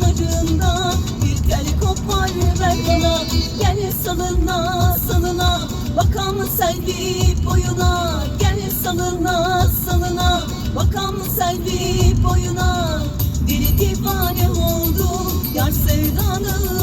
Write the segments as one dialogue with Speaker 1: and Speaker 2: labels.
Speaker 1: saçlarında bir tel kopar ver bana. Gel salına salına bakan selvi boyuna? Gel salına salına bakan selvi boyuna? Deli divane oldu yar sevdanın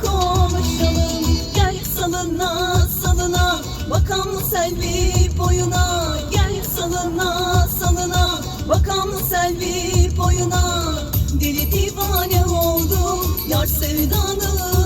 Speaker 1: konuşalım. Gel salına salına, bakan selvi boyuna, gel salına salına, bakan selvi boyuna. Deli divane oldum, yar sevdanın